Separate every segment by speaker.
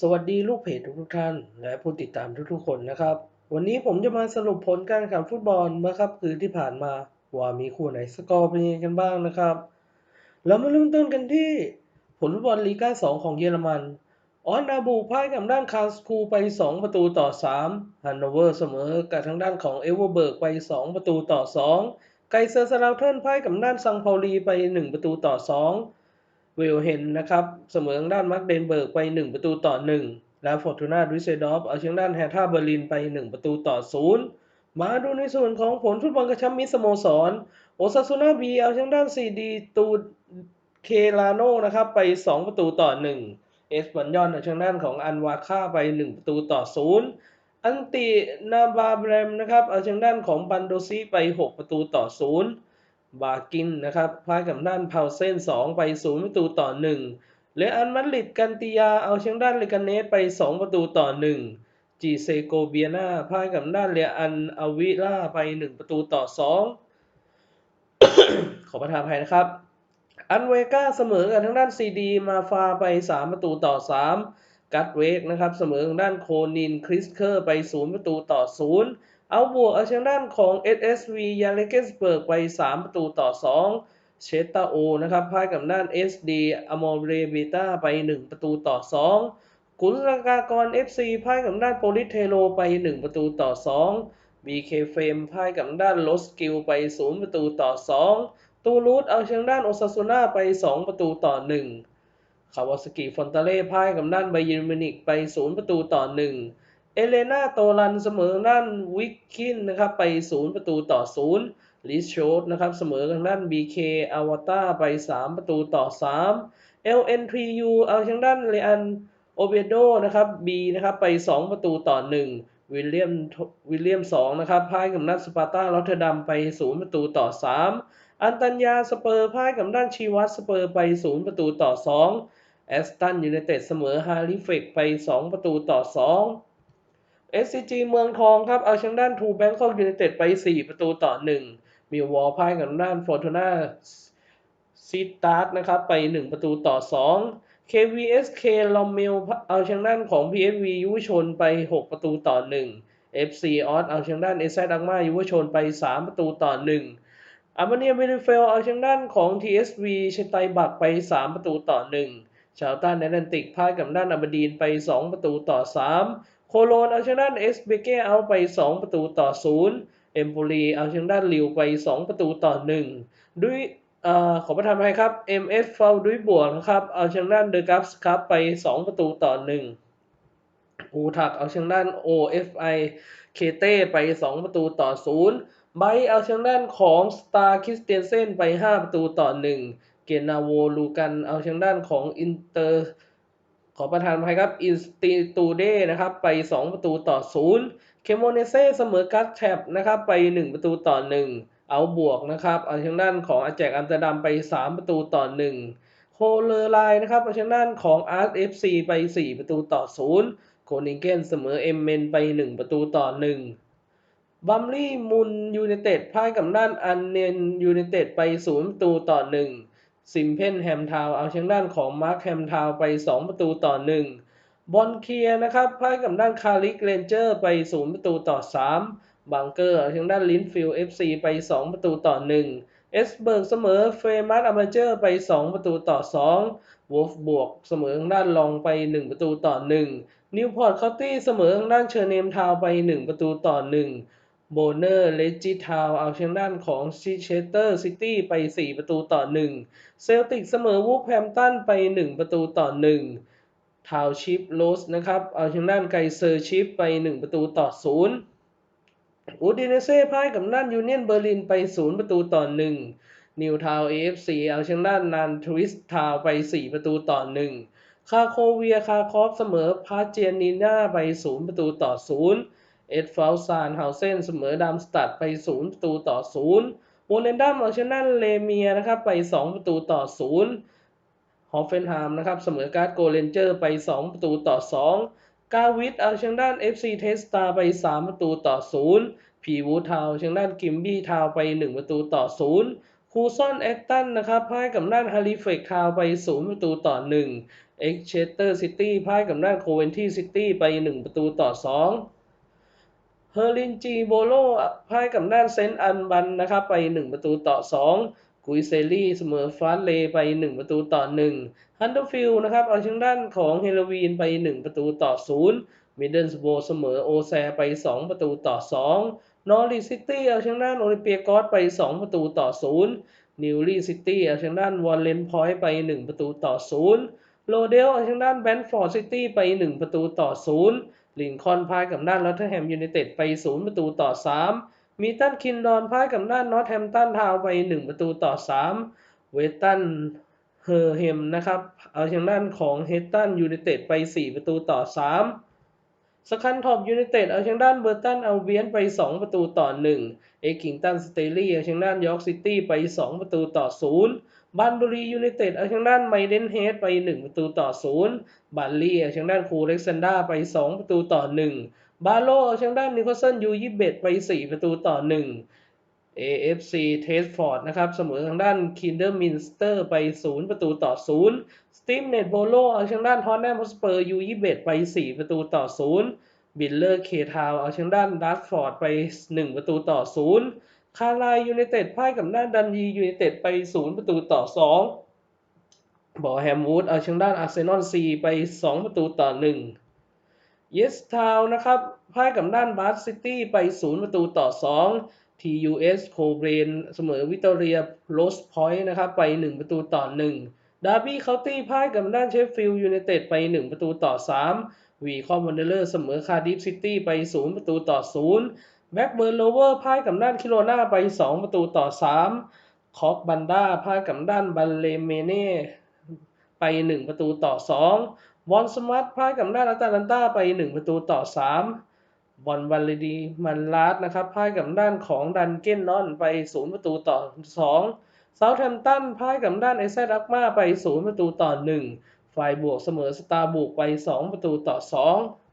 Speaker 1: สวัสดีลูกเพจทุกท่าน และผู้ติดตามทุกๆคนนะครับ วันนี้ผมจะมาสรุปผลการแข่งฟุตบอลเมื่อค่ำคืนที่ผ่านมา ว่ามีคู่ไหนสกอร์เป็นยังไงกันบ้างนะครับ เรามาเริ่มต้นกันที่ผลฟุตบอลลีกา2 ของเยอรมัน ออนนาบูพ่ายกับด้านคาสคูไป 2 ประตูต่อ 3 ฮันโนเวอร์เสมอกับทางด้านของเอเวอร์เบิร์กไป 2 ประตูต่อ 2 ไกเซอร์สลาวเทิร์นพ่ายกับด้านซังเปาลีไป 1 ประตูต่อ 2 วิลเฮนนะครับเสมอทางด้านมาร์กเดนเบิร์กไป 1 ประตูต่อ 1 และฟอร์ตูนาดุสเซดอฟเอาชนะด้านแฮท่าเบอร์ลินไป 1 ประตูต่อ 0 มาดูในส่วนของผลฟุตบอลกระชับมิตรสโมสรโอซาซูนาบีเอาชนะด้านซีดีตูเคลาโนนะครับไป 2 ประตูต่อ 1 เอสปันยอนเอาชนะด้านของอันวาค่าไป 1 ประตูต่อ 0 อันตินาบาเบรมนะครับเอาชนะด้านของบันโดซีไป 6 ประตูต่อ 0 บากินนะครับพ่ายกับด้านเพาวเซน2 ไป 0 ประตูต่อ 1 เลอันมาดริดกันติยาเอาเชนะด้านเลกาเนสไป 2 ประตูต่อ 1 จีเซโกเบียนาพ่ายกับด้านเลอันอาวิล่าไป 1 ประตูต่อ 2 ขอประทานภัยนะครับ อันเวก้าเสมอกับทางด้านซีดีมาฟาไป 3 ประตูต่อ 3 กัตเวกนะครับเสมอทางด้านโคนินคริสเคอร์ไป 0 ประตูต่อ 0 เอาบวกเอาชนะด้านของ SSV ยาเลเกสเบิร์กไป 3 ประตูต่อ 2 เชตตาโอนะครับพ่ายกับด้าน SD อมอเรเบตาไป 1 ประตูต่อ 2 กุลสกากร FC พ่ายกับด้านโปลิเทโลไป 1 ประตูต่อ 2 BK เฟมพ่ายกับด้านโลสกิลไป 0 ประตูต่อ 2 ตูรูดเอาชนะด้านโอซาซูน่าไป 2 ประตูต่อ 1 คาวาสกิฟอนตาเล่พ่ายกับด้านไบเยนมินิกไป 0 ประตูต่อ 1 เอเลนาโตรันเสมอด้านวิกคินนะครับไป 0 ประตูต่อ 0 ลิชโชตนะครับเสมอกับด้าน BK อวตาไป 3 ประตูต่อ 3 LNPU เอาชนะด้านเลอันโอเบโดนะครับ B นะครับไป 2 ประตูต่อ 1 วิลเลียมวิลเลียม2นะครับพ่ายกับด้านสปาร์ตาลอตเทอร์ดัมไป 0 ประตูต่อ 3 อันตัญญาสเปอร์พ่ายกับด้านชีวัตสเปอร์ไป 0 ประตูต่อ 2 แอสตันยูไนเต็ดเสมอฮาริเฟกไป 2 ประตูต่อ 2 SCG เมืองทองครับ เอาชนะด้านทูแบงคอกยูไนเต็ดไป 4 ประตูต่อ 1 มีวอลพ่ายกับด้านฟอร์ตูน่าซิตาร์นะครับ ไป 1 ประตูต่อ 2 KVSK ลอมเมลเอาชนะด้านของ PSV ยุวชนไป 6 ประตูต่อ 1 FC ออสเอาชนะด้านเอซดังมายุวชนไป 3 ประตูต่อ 1อาร์เมเนียวิลเฟลเอาชนะด้านของ TSV เชตัยบักไป 3 ประตูต่อ 1ชาวต้านแอตแลนติกพ่ายกับด้านอับดีนไป 2 ประตูต่อ 3 โคโลนเอาชนะด้านเอสเบเกเอาไป 2 ประตูต่อ 0 เอมโปลีเอาชนะด้านลิวไป 2 ประตูต่อ 1 ด้วยอ่อขอประทานอภัยครับ MS ฟาวด้วยบวกนะครับ เอาชนะด้านเดอะกัฟส์ครับไป 2 ประตูต่อ 1 อูทักเอาชนะด้าน OFI เคเต้ไป 2 ประตูต่อ 0 ไบเอาชนะด้านของสตาร์คิสเตียนเซนไป 5 ประตูต่อ 1 เกนาโวลูกันเอาชนะด้านของอินเตอร์ ขอประทานอภัยครับอินสติตูเดนะครับไป 2 ประตูต่อ 0 เคโมเนเซ่เสมอกัตแทบนะครับไป 1 ประตูต่อ 1 เอาบวกนะครับเอาชนะด้านของอาแจกอัมสเตอร์ดัมไป 3 ประตูต่อ 1 โคเลอร์ไลน์นะครับเอาชนะด้านของอาร์ตเอฟซีไป 4 ประตูต่อ 0 โคนิงเกนเสมอเอ็มเมนไป 1 ประตูต่อ 1 บัมลี่มุนยูไนเต็ดพ่ายกับด้านอันเนนยูไนเต็ดไป 0 ประตูต่อ 1 ซิมเพนแฮมทาวเอาเชนะด้านของมาร์คแฮมทาวไป 2 ประตูต่อ 1 บอลเคียนะครับพ่ายกับด้านคาริกเรนเจอร์ไป 0 ประตูต่อ 3 บังเกอร์เอาชนะด้านลินฟิลเอฟซีไป 2 ประตูต่อ 1 เอสเบิร์กเสมอเฟรมัสอมาเจอร์ไป 2 ประตูต่อ 2วอลฟบวกเสมอทางด้านลองไป 1 ประตูต่อ 1 นิวพอร์ตเคาน์ตี้เสมอทางด้านเชอร์เนมทาวไป 1 ประตูต่อ 1 โบเนอร์เลจิทาวเอาชนะด้านของชิเชสเตอร์ซิตี้ไป 4 ประตูต่อ 1 เซลติกเสมอวูฟแฮมตันไป 1 ประตูต่อ 1 ทาวชิปโรสนะครับเอาชนะด้านไกเซอร์ชิปไป 1 ประตูต่อ 0 อูดิเนเซ่พ่ายกับด้านยูเนียนเบอร์ลินไป 0 ประตูต่อ 1 นิวทาวเอฟซีเอาชนะด้านนานทวิสทาวไป 4 ประตูต่อ 1 คาโคเวียคาคอฟเสมอพาเจียนีนาไป 0 ประตูต่อ 0 เอ็ดฟาวซานเฮาเซนเสมอดัมสตัดไป 0 ประตูต่อ 0โวเลนดัมเอาชนะเลเมียนะครับไป 2 ประตูต่อ 0 ฮอฟเฟนไฮมนะครับเสมอการ์ดโกเลนเจอร์ไป 2 ประตูต่อ 2 กาวิทเอาชนะด้าน FC เทสตาไป 3 ประตูต่อ 0 พีวูทาวชนะด้านกิมบี้ทาวไป 1 ประตูต่อ 0 คูซอนแอคตันนะครับพ่ายกับด้านฮาริเฟกทาวไป 0 ประตูต่อ 1 เอ็กเชสเตอร์ซิตี้พ่ายกับด้านโคเวนที่ซิตี้ไป 1 ประตูต่อ 2 เฮอร์ลินจีโบโลพ่ายกับด้านเซนต์อันบันนะครับไป 1 ประตูต่อ 2 กุยเซลี่เสมอฟาสเลไป 1 ประตูต่อ 1 ฮันเดอร์ฟิลด์นะครับเอาชนะด้านของเฮโลวีนไป 1 ประตูต่อ 0 มิดเดิลสโบเสมอโอแซไป 2 ประตูต่อ 2 นอริซิตี้เอาชนะด้านโอลิเปียกอสไป 2 ประตูต่อ 0 นิวลีซิตี้เอาชนะด้านวอลเลนพอยต์ไป 1 ประตูต่อ 0โรเดลเอาชนะด้านแบนฟอร์ดซิตี้ไป 1 ประตูต่อ 0 ลิงคอนพายกับด้านลอตเทอร์แฮมยูไนเต็ดไป 0 ประตูต่อ 3 มีตันคินดอนพายกับด้านนอตแฮมตันทาวน์ไป 1 ประตูต่อ 3 เวตันเฮอร์เฮมนะครับ เอาชนะด้านของเฮตันยูไนเต็ดไป 4 ประตูต่อ 3สคันท็อปยูไนเต็ดเอาชนะด้านเบอร์ตันเอาเวียนไป 2 ประตูต่อ 1 เอกิงตันสเตลลี่เอาชนะด้านยอร์กซิตี้ไป 2 ประตูต่อ 0 บันบุรียูไนเต็ดเอาชนะด้านไมเดนเฮดไป 1 ประตูต่อ 0บัลลี่เอาชนะด้านคูเล็กซันดาไป 2 ประตูต่อ 1 บาโลเอาชนะด้านนิโคลสันยูยิบเบตไป 4 ประตูต่อ 1 AFC เทสฟอร์ดนะครับเสมอทางด้านคินเดอร์มินสเตอร์ไป 0 ประตูต่อ 0 สตีมเนตโบโลเอาชนะด้านทอนแนมสเปอร์ยูยิบเบตไป 4 ประตูต่อ 0 บิลเลอร์เคทาวเอาชนะด้านดัตฟอร์ดไป 1 ประตูต่อ 0 คาร์ไลยูไนเต็ดพ่ายกับด้านดันยียูไนเต็ดไป 0 ประตูต่อ 2 บอแฮมวูดเอาชนะด้านอาร์เซนอลซีไป 2 ประตูต่อ 1 เยสทาวนะครับพ่ายกับด้านบาร์ซิตี้ไป 0 ประตูต่อ 2 TUS โคเบรนเสมอวิตอเรียโรสพอยต์นะครับไป 1 ประตูต่อ 1 ดาร์บี้เคาน์ตี้พ่ายกับด้านเชฟฟิลด์ยูไนเต็ดไป 1 ประตูต่อ 3วีคอมวันเดอร์เสมอคาร์ดิฟซิตี้ไป 0 ประตูต่อ 0 แบ็กเบิร์นโลเวอร์พ่ายกับด้านคิโรนาไป 2 ประตูต่อ 3 คอกบันดาพ่ายกับด้านบัลเลเมเน่ไป 1 ประตูต่อ 2 วอนสมาร์ทพ่ายกับด้านอัตแลนตาไป 1 ประตูต่อ 3 บอลวัลดีมันลาดนะครับพ่ายกับด้านของดันเก้นนอนไป 0 ประตูต่อ 2 เซาท์แฮมป์ตันพ่ายกับด้านเอเซดักมาไป 0 ประตูต่อ 1 ฝ่ายบวกเสมอสตาร์บุกไป 2 ประตูต่อ 2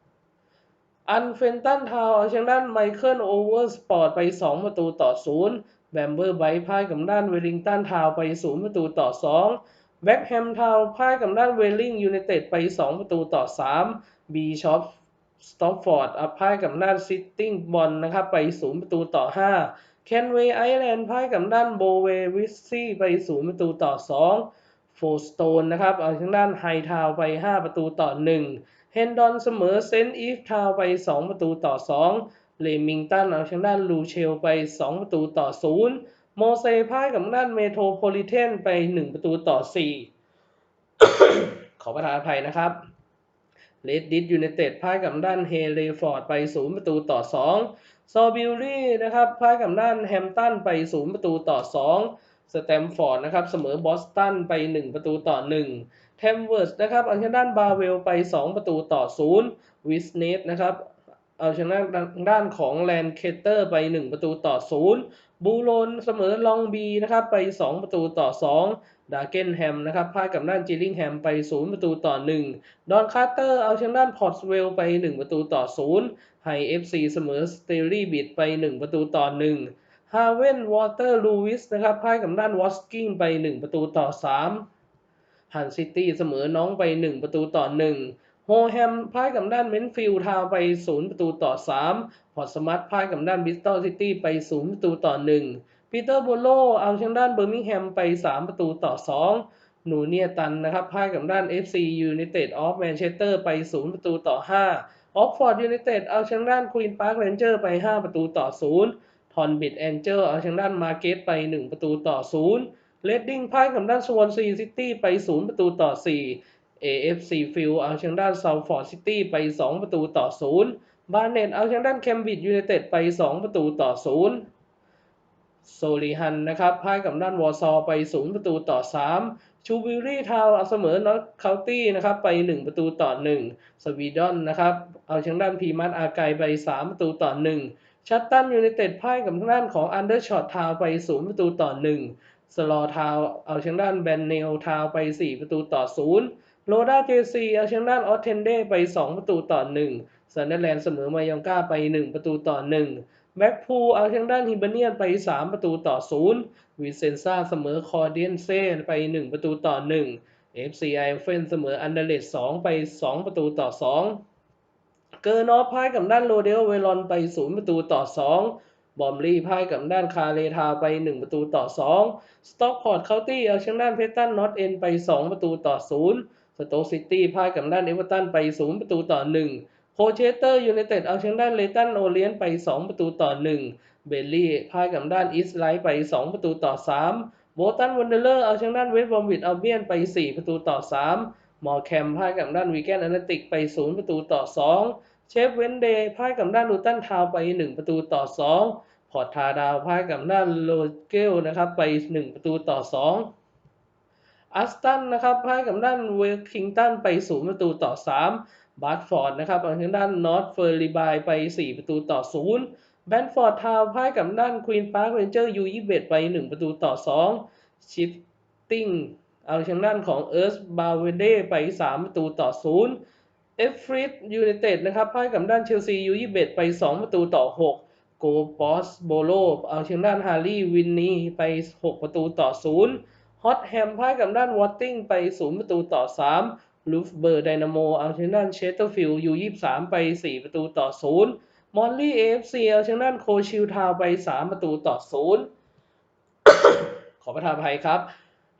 Speaker 1: อันเฟนตันทาวเอาชนะด้านไมเคิลโอเวอร์สปอร์ตไป 2 ประตูต่อ 0 แบมเบอร์ไบพ่ายกับด้านเวลิงตันทาวไป 0 ประตูต่อ 2 แบ็กแฮมทาวพ่ายกับด้านเวลลิงยูไนเต็ดไป 2 ประตูต่อ 3 บีชอปสตอปฟอร์ดอัพพ่ายกับด้านซิตติ้งบอลนะครับไป 0 ประตูต่อ 5 แคนเวย์ไอแลนด์พ่ายกับด้านโบเววิสซี่ไป 0 ประตูต่อ 2 โฟสโตนนะครับเอาทางด้านไฮทาวไป 5 ประตูต่อ 1 เฮนดอนเสมอเซนต์อีฟทาวไป 2 ประตูต่อ 2 เลมิงตันเอาทางด้านลูเชลไป 2 ประตูต่อ 0 โมเซพ่ายกับด้านเมโทรโพลิเทนไป 1 ประตูต่อ 4 ขอประทานอภัยนะครับเลดดิสยูไนเต็ดพ่ายกับด้านเฮเลฟอร์ดไป 0 ประตูต่อ 2 ซอบิลลี่นะครับพ่ายกับด้านแฮมตันไป 0 ประตูต่อ 2 สแตมฟอร์ดนะครับเสมอบอสตันไป 1 ประตูต่อ 1 เทมเวิร์สนะครับเอาชนะด้านบาเวลไป 2 ประตูต่อ0วิสเนสนะครับเอาชนะด้านของแลนเคเตอร์ไป 1 ประตูต่อ0บูโลนเสมอลองบีนะครับไป 2 ประตูต่อ 2 ดาเกนแฮมนะครับพ่ายกับด้านจิลลิงแฮมไป 0 ประตูต่อ 1 ดอนคาร์เตอร์เอาชนะด้านพอร์ตสเวลไป 1 ประตูต่อ 0 ไฮเอฟซีเสมอสเตลลี่บิดไป 1 ประตูต่อ 1 ฮาเวนวอเตอร์ลูวิสนะครับพ่ายกับด้านวอสกิ้งไป 1 ประตูต่อ 3 ฮันซิตี้เสมอน้องไป 1 ประตูต่อ 1 โฮแฮมพ่ายกับด้านเมนฟิลด์ทาวไป 0 ประตูต่อ 3 พอร์ตสมัตพ่ายกับด้านบิสตอลซิตี้ไป 0 ประตูต่อ 1 ปีเตอร์โบโลเอาชนะด้านเบอร์มิงแฮมไป 3 ประตูต่อ2หนูเนียตันนะครับพ่ายกับด้าน FC United of Manchester ไป 0 ประตูต่อ 5ออกฟอร์ดยูไนเต็ดเอาชนะด้านควีนพาร์คเรนเจอร์ไป 5 ประตูต่อ 0ทอนบิดแอนเจอร์เอาชนะด้านมาเกตไป 1 ประตูต่อ 0 เลดดิ้งพ่ายกับด้านสวอนซีซิตี้ไป 0 ประตูต่อ 4 AFC ฟิลเอาชนะด้านซาวฟอร์ดซิตี้ไป 2 ประตูต่อ 0 บาร์เน็ตเอาชนะด้านแคมบริดจ์ยูไนเต็ดไป 2 ประตูต่อ 0 โซลีฮันนะครับพ่ายกับด้านวอร์ซอไป 0 ประตูต่อ 3 ชูบิลลี่ทาวเอาเสมอนอตคาน์ตี้นะครับไป 1 ประตูต่อ 1 สวีดอนนะครับเอาชนะด้านพีมัตอาไกไป 3 ประตูต่อ 1 ชัตตันยูไนเต็ดพ่ายกับทางด้านของอันเดอร์ช็อตทาวไป 0 ประตูต่อ 1 สลอทาวเอาชนะด้านแบนเนลทาวไป 4 ประตูต่อ 0 โรด้าเจซีเอาชนะด้านออสเทนเดไป 2 ประตูต่อ 1ซันเดอร์แลนด์เสมอมายองกาไป 1 ประตูต่อ 1 แบ็กพูลเอาชนะด้านฮิบเนียนไป 3 ประตูต่อ 0 วิเซนซาเสมอคอร์เดียนเซ่ไป 1 ประตูต่อ 1 FC ไอเฟนเสมออันเดเลส2ไป 2 ประตูต่อ 2 เกอร์นอฟพายกับด้านโรเดลเวลอนไป 0 ประตูต่อ 2 บอมลี่พ่ายกับด้านคาเลทาไป 1 ประตูต่อ 2 สต็อกพอร์ตเคาน์ตี้เอาชนะด้านเพตันนอตเอ็นไป 2 ประตูต่อ 0 สโตกซิตี้พ่ายกับด้านเอเวอร์ตันไป 0 ประตูต่อ 1 โคเชสเตอร์ยูไนเต็ดเอาชนะด้านเลตันโอเลียนไป 2 ประตูต่อ 1 เบลลี่พ่ายกับด้านอีสไลท์ไป 2 ประตูต่อ 3 โบตันวันเดอร์เลอร์เอาชนะด้านเวสต์บอมวิดอัลเบียนไป 4 ประตูต่อ 3 มอร์แคมพ่ายกับด้านวีแกนแอตเลติกไป 0 ประตูต่อ 2 เชฟเวนเดย์พ่ายกับด้านลูตันทาวน์ไป 1 ประตูต่อ 2 พอร์ตทาดาวพ่ายกับด้านโลเกลนะครับไป 1 ประตูต่อ 2อัสตันนะครับพ่ายกับด้านเวลคิงตันไป 0 ประตูต่อ 3 บาร์ฟอร์ดนะครับเอาชนะด้านนอตเฟอร์ลีบายไป 4 ประตูต่อ 0 แบนฟอร์ดทาวพ่ายกับด้านควีนพาร์คเรนเจอร์ยูยี่เบไป 1 ประตูต่อ 2 ชิฟติ้งเอาชนะด้านของเอิร์สบาเวนเดไป 3 ประตูต่อ 0 เอฟฟริดยูไนเต็ดนะครับพ่ายกับด้านเชลซียูยี่เบไป 2 ประตูต่อ 6 โกปอสโบโลเอาเชนะด้านฮาร์รี่วินนีไป 6 ประตูต่อ 0 ฮอตแฮมพ่ายกับด้านวอตติงไป 0 ประตูต่อ 3 ลูฟเบอร์ไดนาโมเอาเชนะด้านเชสเตอร์ฟิลด์ยู23ไป 4 ประตูต่อ 0 มอลลี่เอฟซีเอาเชนะด้านโคชิลทาวไป 3 ประตูต่อ 0 ขอประทานภัยครับ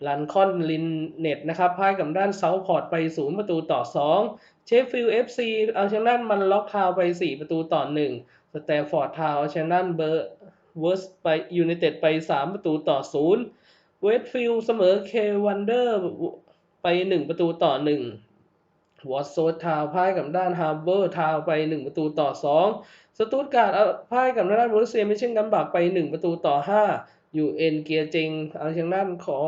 Speaker 1: ลันคอนลินเน็ตนะครับพ่ายกับด้านเซาท์พอร์ตไป 0 ประตูต่อ 2 ฟฟิลด์เอฟซีเอาชนะด้นมันล็อกทาวไป 4 ประตูต่อ1สแตฟอร์ดทาวเอาชนะด้นเบอร์เวิร์สไปยูไนเต็ดไป 3 ประตูต่อ0เวสต์ฟิลด์เสมอเควันเดอร์ไป 1 ประตูต่อ1วอตโซทาวพ่ายกับด้านฮาร์เบอร์ทาวไป 1 ประตูต่อ 2 สตูตการ์ดเอาพ่ายกับด้านบรูเซียมิเช่นกัมบักไป 1 ประตูต่อ 5ยูเอ็นเกียร์เจงเอาชนะด้นของ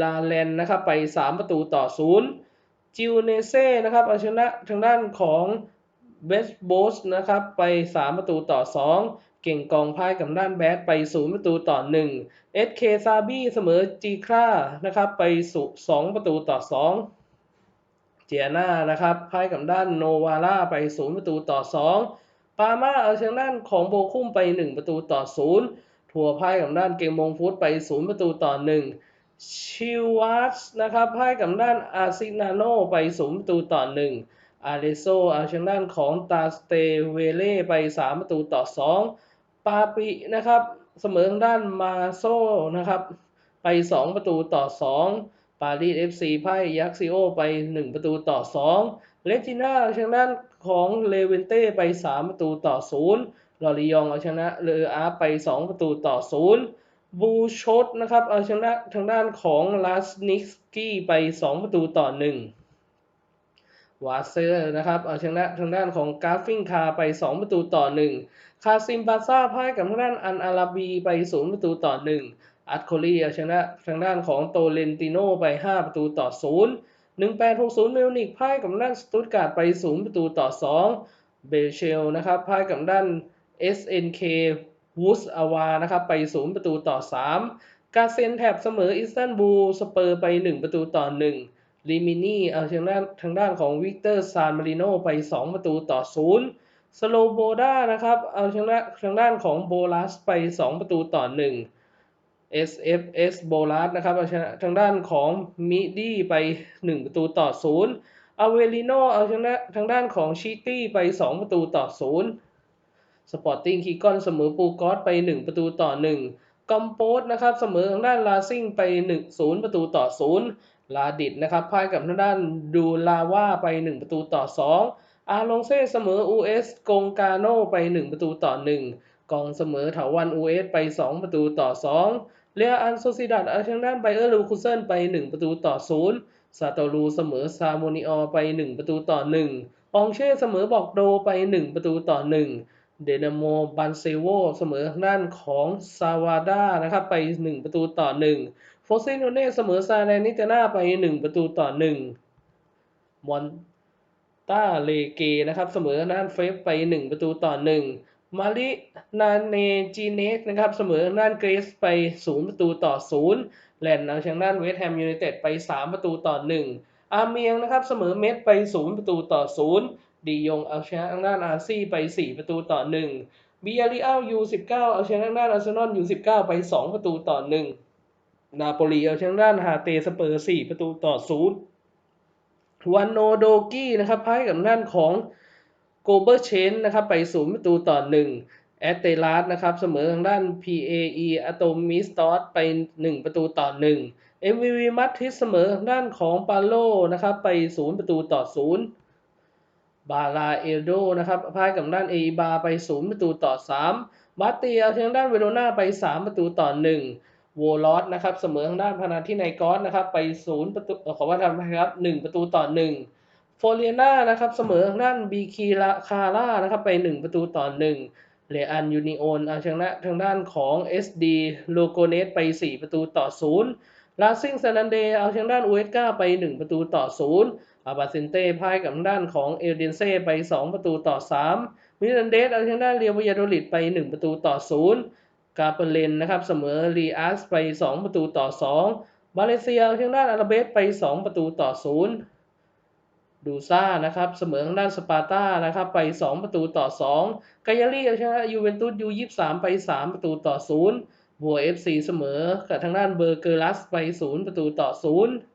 Speaker 1: ลาแลนนะครับไป 3 ประตูต่อ 0 จิวเนเซ่นะครับเอาชนะทางด้านของเบสโบสนะครับไป 3 ประตูต่อ 2 เก่งกองพ่ายกับด้านแบดไป 0 ประตูต่อ1เอสเคซาบี้เสมอจีครานะครับไปสู่2ประตูต่อ 2 เจียนานะครับพ่ายกับด้านโนวาร่าไป 0 ประตูต่อ 2 ปาม่าเอาชนะด้านของโบคุ้มไป 1 ประตูต่อ 0 ทัวพ่ายกับด้านเกมมงฟุตไป 0 ประตูต่อ 1 ชิวัสนะครับพ่ายกับด้านอาซินาโนไป0ประตูต่อ1อาเลโซเอาชนะด้านของตาสเตเวเล่ไป 3 ประตูต่อ 2 ปาปินะครับเสมอทางด้านมาโซนะครับไป 2 ประตูต่อ 2 ปารีสเอฟซีไพ่ยักซิโอไป 1 ประตูต่อ 2 เลจิน่าเอาชนะด้านของเลเวนเต้ไป 3 ประตูต่อ 0 ลอริยองเอาชนะเลออาร์ไป 2 ประตูต่อ 0 บูชดนะครับเอาชนะทางด้านของลาสนิกสกี้ไป 2 ประตูต่อ 1 วาเซอร์นะครับเอาชนะทางด้านของกาฟิงคาไป 2 ประตูต่อ 1 คาซิมบาซ่าพ่ายกับทางด้านอันอาราบีไป 0 ประตูต่อ 1 อัตโคลีเอาชนะทางด้านของโตเลนติโนไป 5 ประตูต่อ 0 1860มิวนิกพ่ายกับด้านสตุตการ์ดไป 0 ประตูต่อ 2 เบลเชลนะครับพ่ายกับด้าน SNK วูสอาวานะครับไป 0 ประตูต่อ 3 กาเซนแทบเสมออิสตันบูลสเปอร์ไป 1 ประตูต่อ 1 ลิมินี่เอาชนทางด้านของวิกเตอร์ซานมาริโนไป 2 ประตูต่อ 0 สโลโบดานะครับเอาชนทางด้านของโบลัสไป 2 ประตูต่อ 1 SFS โบลัสนะครับเอาชนะทางด้านของมิดี้ไป 1 ประตูต่อ 0 อเวลิโนเอาชนทางด้านของชิตี้ไป 2 ประตูต่อ 0 สปอร์ติ้งคีกอนเสมอปูกอสไป 1 ประตูต่อ 1กอมโปสนะครับเสมอทางด้านลาซิ่งไป1 0 ประตูต่อ 0 ลาดิดนะครับพ่ายกับทางด้านดูลาว่าไป 1 ประตูต่อ 2 อาลงเซ่เสมอ US กงกาโนไป 1 ประตูต่อ 1 กองเสมอเถาวัน US ไป 2 ประตูต่อ 2 เรียอันโซซิดัดเอาชนะด้านไบเออร์ลูคูเซนไป 1 ประตูต่อ 0 ซาโตรูเสมอซาโมนิออไป 1 ประตูต่อ 1องเช่เสมอบอกโดไป 1 ประตูต่อ 1 เดนาโมบันเซโวเสมอทางด้านของซาวาดานะครับไป 1 ประตูต่อ 1 โฟซิโนเน่เสมอซาแดนิตาน่าไป 1 ประตูต่อ 1 มอนตาเลเกนะครับเสมอทางด้านเฟฟไป 1 ประตูต่อ 1 มารินาเนจีเนสนะครับเสมอทางด้านเกรสไป 0 ประตูต่อ 0 แลนด์เอาชนะด้านเวสต์แฮมยูไนเต็ดไป 3 ประตูต่อ 1 อาเมียงนะครับเสมอเมสไป 0 ประตูต่อ 0 ดียงเอาชนะทางด้านอาร์ซี่ไป 4 ประตูต่อ 1บิอาริอัลยู19เอาชนะทางด้านอาร์เซนอลยู19ไป 2 ประตูต่อ 1 นาโปลีเอาชนะด้านฮาเตสเปอร์ 4 ประตูต่อ 0 วันโนโดกี้นะครับพ่ายกับด้านของโกเบอร์เชนนะครับไปศูนย์ประตูต่อหนึ่งแอตเตลัสนะครับเสมอทางด้าน PAE อะโตมิสตอสไป 1 ประตูต่อ 1 MVV มัตทิสเสมอทางด้านของปาโลนะครับไป 0 ประตูต่อ 0 บาลาเอโดนะครับพ่ายกับด้านเอบาไป 0 ประตูต่อ3มาเตียเอาทางด้านเวโรนาไป 3 ประตูต่อ 1 โวลอสนะครับเสมอทางด้านพานาที่ไนกอสนะครับไป 0 ประตูเอ่อขอว่าทำนะครับ 1 ประตูต่อ 1 โฟเรียนานะครับเสมอทางด้านบีคีลาคาร่านะครับไป 1 ประตูต่อ 1 เลอันยูนิโอนเอาชนะทางด้านของ SD โลโกเนสไป 4 ประตูต่อ 0ลาซิงซานันเดเอาทางด้านอูเอสกาไป 1 ประตูต่อ 0 อาบาเซนเต้พ่ายกับด้านของเอลเดนเซ่ไป 2 ประตูต่อ 3 มิรันเดสเอาทางด้านเรียววยาโดลิดไป 1 ประตูต่อ 0 กาเปเลนนะครับเสมอรีอัสไป 2 ประตูต่อ 2 มาเลเซียเอาทางด้านอาราเบสไป 2 ประตูต่อ 0 ดูซ่านะครับเสมอทางด้านสปาร์ตานะครับไป 2 ประตูต่อ 2 กายาลีเอาชนะยูเวนตุสยู23ไป 3 ประตูต่อ 0 บัว FC เสมอกับทางด้านเบอร์เกอร์ลัสไป 0 ประตูต่อ 0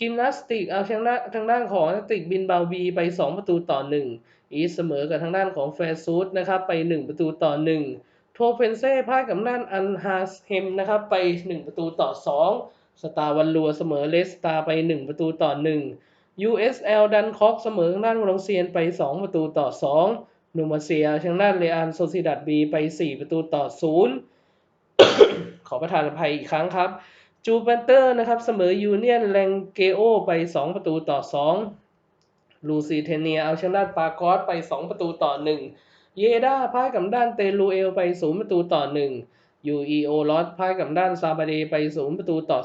Speaker 1: กิมนาสติกเอาชนทางด้านของนักติกบินบาวีไป 2 ประตูต่อ 1 อีสเสมอกับทางด้านของแฟร์ซูดนะครับไป 1 ประตูต่อ 1 โทเฟนเซ่พ่ายกับด้านอันฮาสเฮมนะครับไป 1 ประตูต่อ 2 สตาร์วันลัวเสมอเลสตาไป 1 ประตูต่อ 1 USL ดันคอกเสมอทางด้านวลงเซียนไป 2 ประตูต่อ 2 นูมาเซียทางด้านเรอันโซซิดัดบีไป 4 ประตูต่อ 0 ขอประทานอภัยอีกครั้งครับ จูเปนเตอร์นะครับเสมอยูเนียนแรงเกโอไป 2 ประตูต่อ 2 ลูซีเทเนียเอาชนะปากอสไป 2 ประตูต่อ 1 เยดาพ่ายกับด้านเตลูเอลไป 0 ประตูต่อ1 UEO ลอสพ่ายกับด้านซาบาเดไป 0 ประตูต่อ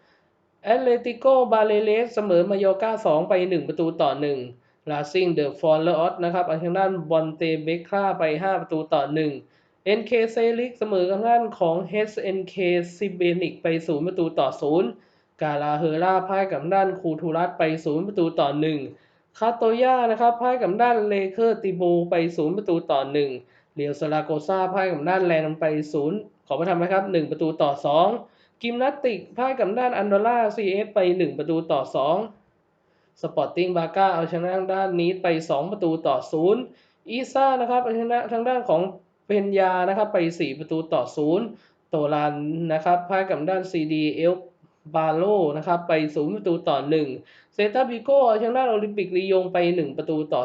Speaker 1: 2 แอตเลติโกบาเลเลสเสมอมายอกา2 ไป 1 ประตูต่อ 1ลาซิงเดอะฟอลเลอร์นะครับเอาชนะบอนเตเบคาไป 5 ประตูต่อ 1 NK เซลิกเสมอกับด้านของ HNK ซิเบนิกไป0ประตูต่อ0กาลาเฮราพ่ายกับด้านคูทูรัสไป0ประตูต่อ1คาโตย่านะครับพ่ายกับด้านเลเคอร์ติโบไป0ประตูต่อ1เรียวสลาโกซาพ่ายกับด้านแลนด์ไป0ขอประทานะครับ1ประตูต่อ2กิมนาติกพ่ายกับด้านอันโดล่าซีเอฟไป1ประตูต่อ2สปอร์ติ้งบาก้าเอาชนะทางด้านนี้ไป2ประตูต่อ0อีซ่านะครับเอาชนะทางด้านของ เพนยานะครับไป 4 ประตูต่อ 0 โตลันนะครับพ่ายกับด้านซีดีเอลบาโลนะครับไป 0 ประตูต่อ 1 เซตาบิโกเอาชนะด้านโอลิมปิกลียงไป 1 ประตูต่อ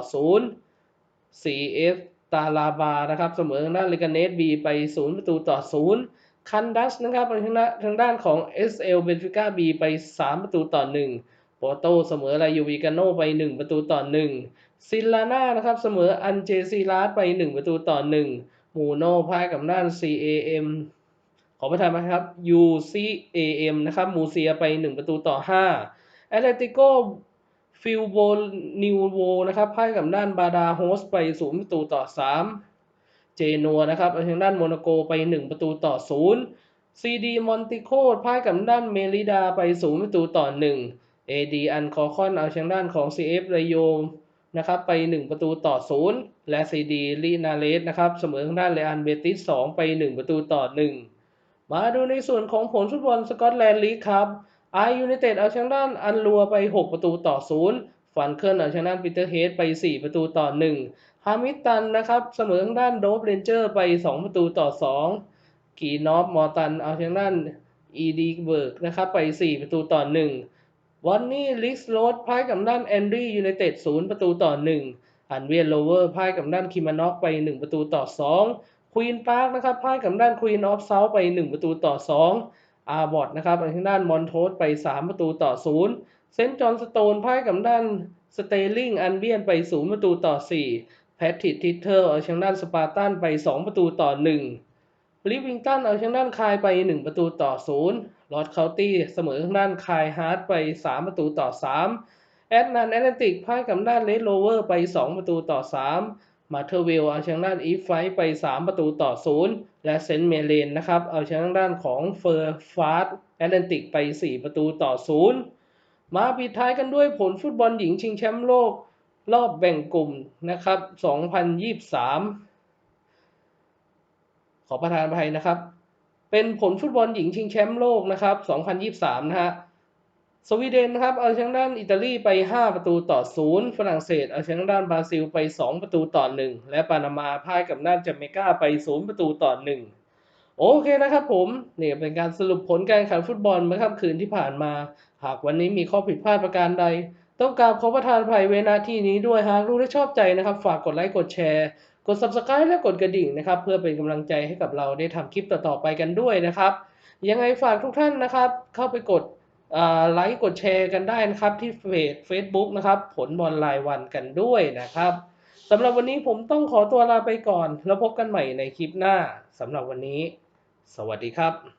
Speaker 1: 0 CF ตาลาบานะครับเสมอทางด้านเลกาเนสบีไป 0 ประตูต่อ 0 คันดัสนะครับเอาชนะทางด้านของ SL เบนฟิก้าบีไป 3 ประตูต่อ 1 โปโตเสมอลายูวิกาโนไป 1 ประตูต่อ 1 ซิลลาน่านะครับเสมออันเจซีลาสไป 1 ประตูต่อ 1 มูโนพ่ายกับด้าน CAM ขอประทานนะครับ UCAM นะครับมูเซียไป 1 ประตูต่อ5แอตเลติโกฟิลโบนิวโวนะครับพ่ายกับด้านบาดาโฮสไป0ประตูต่อ 3 เจนัวนะครับเอาชนะด้านโมนาโกไป 1 ประตูต่อ 0 ซีดีมอนติโคพ่ายกับด้านเมลิดาไป 0 ประตูต่อ1เอดีอันคอคอนเอาชนะด้านของ CF ระโย นะครับไป 1 ประตูต่อ 0 และซีดีลีนาเลสนะครับเสมอทางด้านเลอันเบติส2ไป 1 ประตูต่อ 1 มาดูในส่วนของผลฟุตบอลสกอตแลนด์ลีกครับไอยูไนเต็ดเอาชนะด้านอันลัวไป 6 ประตูต่อ 0 ฟันเคิลเอาชนะปีเตอร์เฮดไป 4 ประตูต่อ 1 ฮามิตันนะครับเสมอทางด้านโดฟเรนเจอร์ไป 2 ประตูต่อ 2 กีนอฟมอร์ตันเอาชนะด้านอีดีเบิร์กนะครับไป 4 ประตูต่อ 1 วันนี้ลิสโรดพ่ายกับด้านแอนดรียูไนเต็ด0ประตูต่อ1อันเวียนโลเวอร์พ่ายกับด้านคิมานอกไป1ประตูต่อ2ควีนพาร์คนะครับพ่ายกับด้านควีนออฟเซาท์ไป1ประตูต่อ2อาร์บอทนะครับทางด้านมอนโทสไป3ประตูต่อ0เซนต์จอห์นสโตนพ่ายกับด้านสเตลลิงอันเบียนไป0ประตูต่อ4แพทริกทิเทอร์เอาชนะด้านสปาร์ตันไป2ประตูต่อ1ลิฟวิงตันเอาชนะด้านคายไป1ประตูต่อ0 ลอร์ดเคาน์ตี้เสมอทางด้านคายฮาร์ดไป 3 ประตูต่อ 3 แอตนันแอตแลนติกพ่ายกับด้านเลดโรเวอร์ไป 2 ประตูต่อ 3 มาเทอร์วิลเอาชนะด้านอีฟไฟไป 3 ประตูต่อ 0 และเซนต์เมเลนนะครับเอาชนะด้านของเฟอร์ฟาสแอตแลนติกไป 4 ประตูต่อ 0 มาปิดท้ายกันด้วยผลฟุตบอลหญิงชิงแชมป์โลกรอบแบ่งกลุ่มนะครับ 2023 ขอประทานภัยนะครับ เป็นผลฟุตบอลหญิงชิงแชมป์โลกนะครับ 2023 นะฮะ สวีเดนนะครับเอาชนะด้านอิตาลีไป 5 ประตูต่อ 0 ฝรั่งเศสเอาชนะด้านบราซิลไป 2 ประตูต่อ 1 และปานามาพ่ายกับด้านจาเมกาไป 0 ประตูต่อ 1 โอเคนะครับผมนี่เป็นการสรุปผลการแข่งขันฟุตบอลเมื่อค่ำคืนที่ผ่านมา หากวันนี้มีข้อผิดพลาดประการใดต้องกราบขอประทานภัยเวนาที่นี้ด้วยหากรู้และชอบใจนะครับ ฝากกดไลค์กดแชร์ กด subscribe และกดกระดิ่งนะครับ เพื่อเป็นกำลังใจให้กับเราได้ทำคลิปต่อๆไปกันด้วยนะครับ ยังไงฝากทุกท่านนะครับ เข้าไปกดไลค์กดแชร์กันได้นะครับ ที่เพจ Facebook นะครับ ผลบอลรายวันกันด้วยนะครับสำหรับวันนี้ผมต้องขอตัวลาไปก่อน แล้วพบกันใหม่ในคลิปหน้าสำหรับวันนี้ สวัสดีครับ